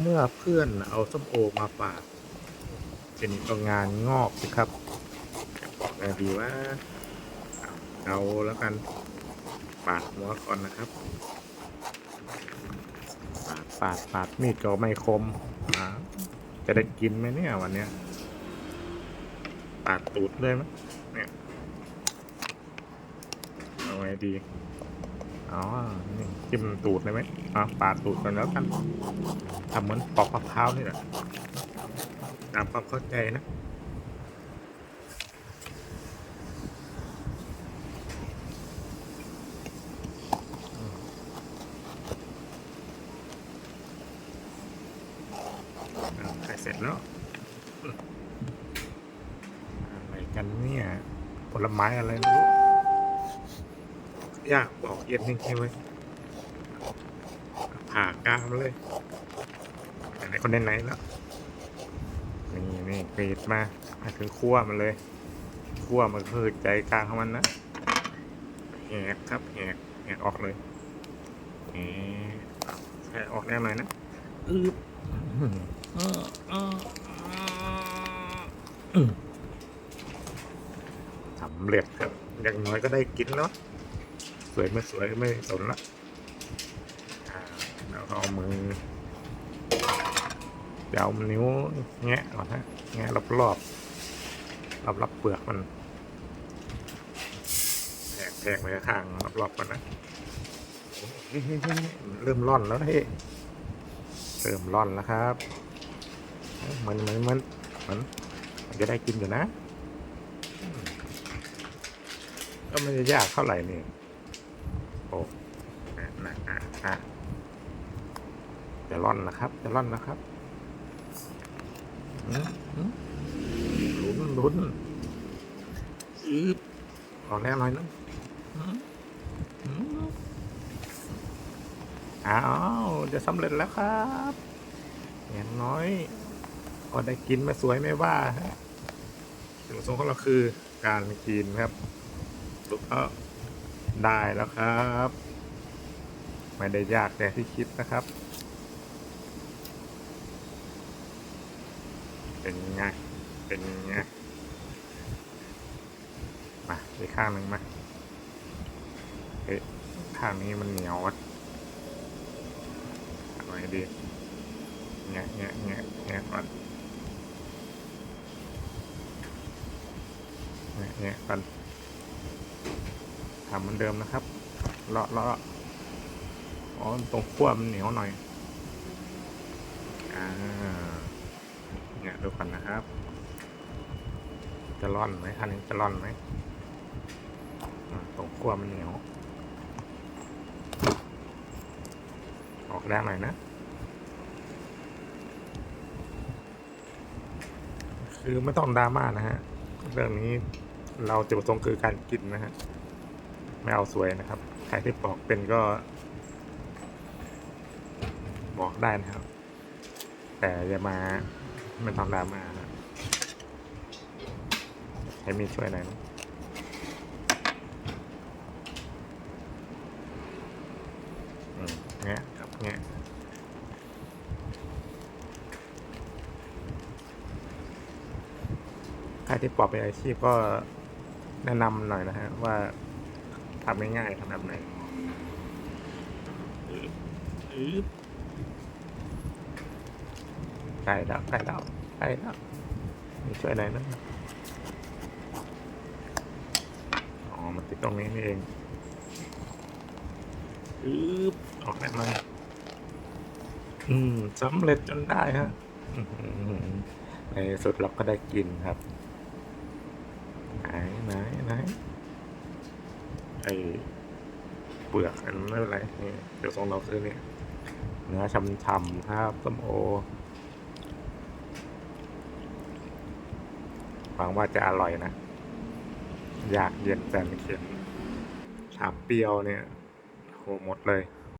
เมื่อเพื่อนเอาส้มโอมาฝากเป็นก็งานงอกสิครับไงดีว่าเอาแล้วกันปาดหัวก่อนนะครับ ปาดปาดปาดมีดก็ไม่คมจะได้กินไหมเนี่ยวันเนี้ยปาดตูดเลยไหมเนี่ยเอาไงดี อ๋อ นี่ จิ้มตูดเลยไหมอะปาดตูดกันแล้วกันทำเหมือนปอกมะพร้าวนี่แหละตามความเข้าใจนะอะใกล้เสร็จแล้วอะไรกันเนี่ย ผลไม้อะไรไม่รู้ยากบอกเย็นจริงๆเลย ผ่ากล้ามเลยไหนคนไหนๆแล้วนี่นี่กรีดมาถึงขั้วมันเลยขั้วมันคือใจกลางของมันนะแหกครับแหกแหกออกเลยแหกแหกออกแน่หน่อยนะอึบสำเร็จครับ อย่างน้อยก็ได้กินเนาะสวยไม่สวยไม่สนละ แล้วก็เอามือจะเอานิ้วแงะก่อนฮะแงะรอบรอบรอบรอบๆเปลือกมันแทกแทกไปข้างรอบรอบๆก่อนนะเฮ้ยเริ่มร่อนแล้วเฮ้ยเริ่มร่อนแล้วครับเหมันเหมันมันเหมันมันจะได้กินอยู่นะก็ไม่ได้ยากเท่าไหร่นี่โอ้นะนะนะ จะร่อนนะครับ จะร่อนนะครับลุ้นลุ้นอืบออกแน่หน่อยนะอืมอืมอ้าวจะสำเร็จแล้วครับ อย่างน้อยก็ได้กินไม่สวยไม่ว่าฮะจุดประสงค์ของเราคือการกินครับปุ๊บก็ได้แล้วครับ ไม่ได้ยากแต่ที่คิดนะครับ เป็นไง เป็นไง มาอีกข้างหนึ่งมาเฮ้ยข้างนี้มันเหนียวอะอาไงดีเงี้ยเงี้ยเงี้ยเงี้ยก่อนเงี้ยเงี้ยก่อนทำเหมือนเดิมนะครับ เลาะเลาะอ๋อ ตรงขั้วมันเหนียวหน่อย อ่า เนี่ยดูกันนะครับ จะร่อนไหมคันนี้จะร่อนไหมตรงขั้วมันเหนียว ออกแรงหน่อยนะ คือไม่ต้องดราม่านะฮะ เรื่องนี้เราจุดประสงค์คือการกินนะฮะ ไม่เอาสวยนะครับ ใครที่ปอกเป็นก็ บอกได้นะครับ แต่อย่ามา ไม่ทำดราม่านะใช้มีดช่วยหน่อยนะเงี้ยครับเงี้ยใครที่ปอกเป็นอาชีพก็แนะนำหน่อยนะฮะ ว่าทำง่ายๆทำแบบไหนอึ๊บ ใกล้แล้วใกล้แล้วใกล้แล้วมีช่วยหน่อยนะอ๋อมันติดตรงนี้นี่เองอึ๊บออกได้ไหมอืมสำเร็จจนได้ฮะในที่สุดเราก็ได้กินครับ ไหนไหนไหนไอเปลือกอันนั้นไม่เป็นไรนี่เดี๋ยวทรงเราคือเนี่ยเนื้อช่ำๆครับส้มโอ หวังว่าจะอร่อยนะ อยากเย็นแสนเข็มถามเปรี้ยวเนี่ยโหหมดเลย